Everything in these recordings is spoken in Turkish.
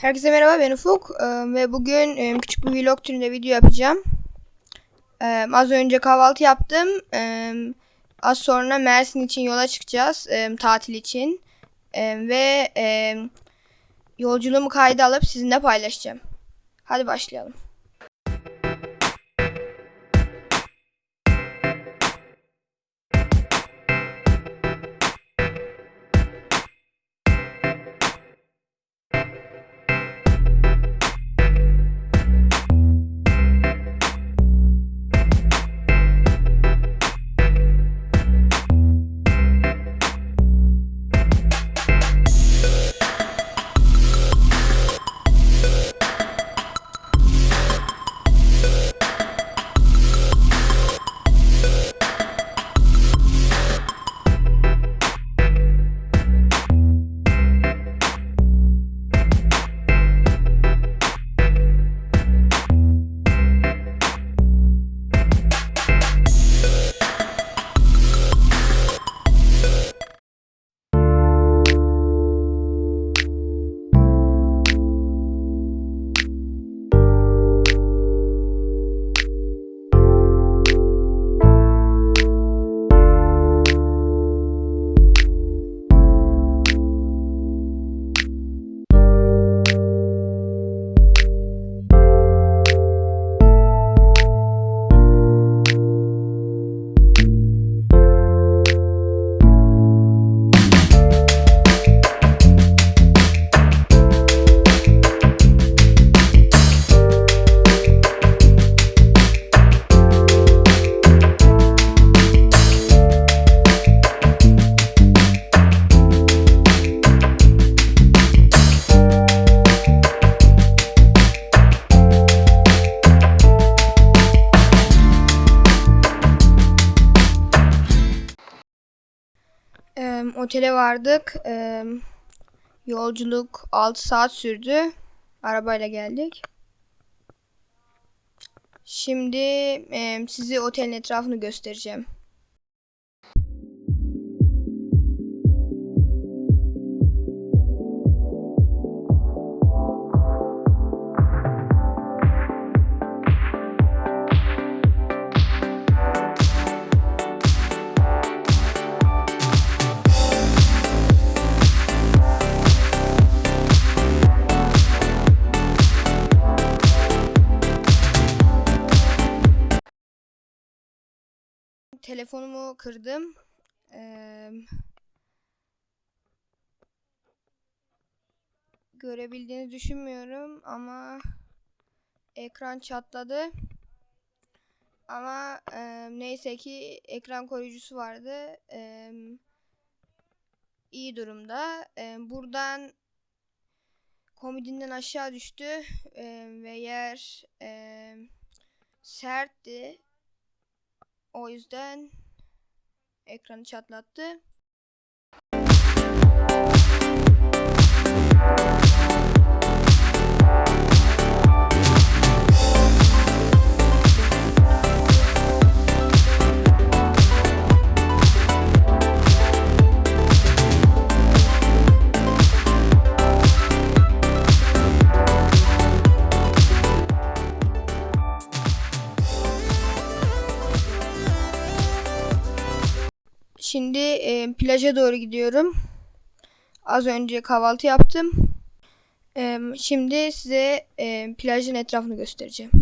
Herkese merhaba ben Ufuk Ee, ve bugün e, küçük bir vlog türünde video yapacağım. Ee, Az önce kahvaltı yaptım. Ee, Az sonra Mersin için yola çıkacağız e, tatil için Ee, ve e, yolculuğumu kayda alıp sizinle paylaşacağım. Hadi başlayalım. Ee, Otele vardık. Ee, Yolculuk 6 saat sürdü. Arabayla geldik. Şimdi e, size otelin etrafını göstereceğim. Telefonumu kırdım. Ee, görebildiğini düşünmüyorum ama ekran çatladı. Ama e, neyse ki ekran koruyucusu vardı. E, iyi durumda. E, buradan komodinden aşağı düştü E, ve yer e, sertti. O yüzden ekranı çatlattı. Şimdi e, plaja doğru gidiyorum. Az önce kahvaltı yaptım. E, şimdi size e, plajın etrafını göstereceğim.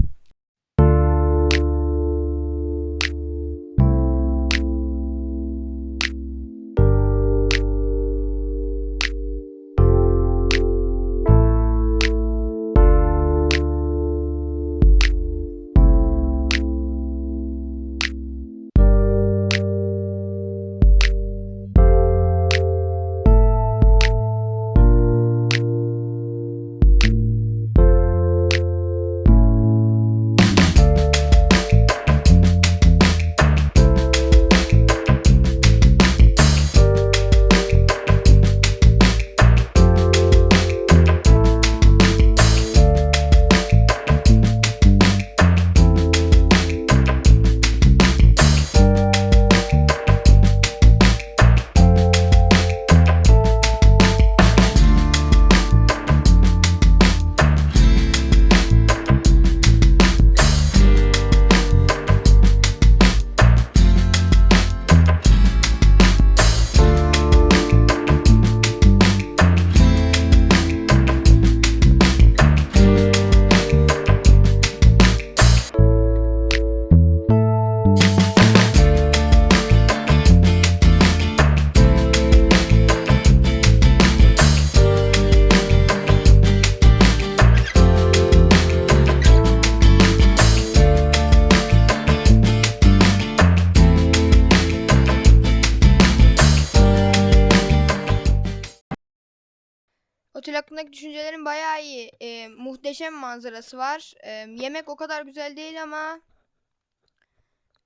Hakkındaki düşüncelerim bayağı iyi. E, muhteşem manzarası var. E, yemek o kadar güzel değil ama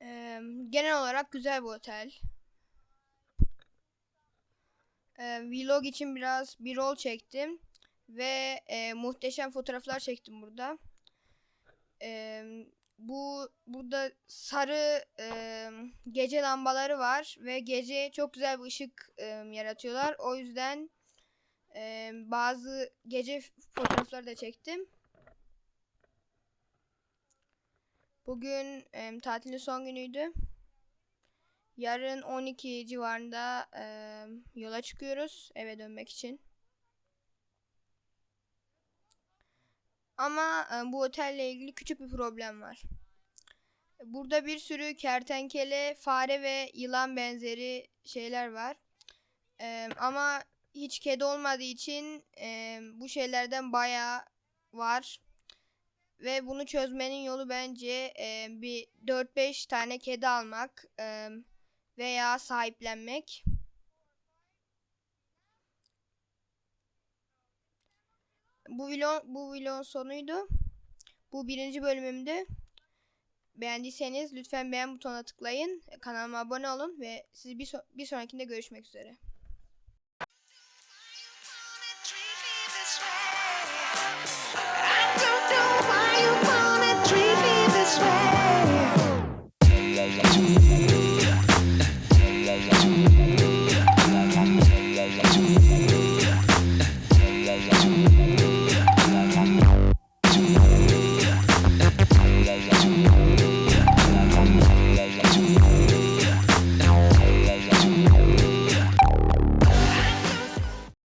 e, genel olarak güzel bir otel. E, vlog için biraz bir rol çektim ve e, muhteşem fotoğraflar çektim burada. E, bu burada sarı e, gece lambaları var ve gece çok güzel bir ışık e, yaratıyorlar. O yüzden e, bazı gece fotoğrafları da çektim. Bugün e, tatilin son günüydü. Yarın 12 civarında e, yola çıkıyoruz eve dönmek için. Ama e, bu otelle ilgili küçük bir problem var. Burada bir sürü kertenkele, fare ve yılan benzeri şeyler var. E, ama hiç kedi olmadığı için e, bu şeylerden bayağı var. Ve bunu çözmenin yolu bence e, bir 4-5 tane kedi almak e, veya sahiplenmek. Bu vlog bu vlogun sonuydu. Bu birinci bölümümdü. Beğendiyseniz lütfen beğen butonuna tıklayın. Kanalıma abone olun ve sizi bir, so- bir sonrakinde görüşmek üzere. i don't know why you call this way.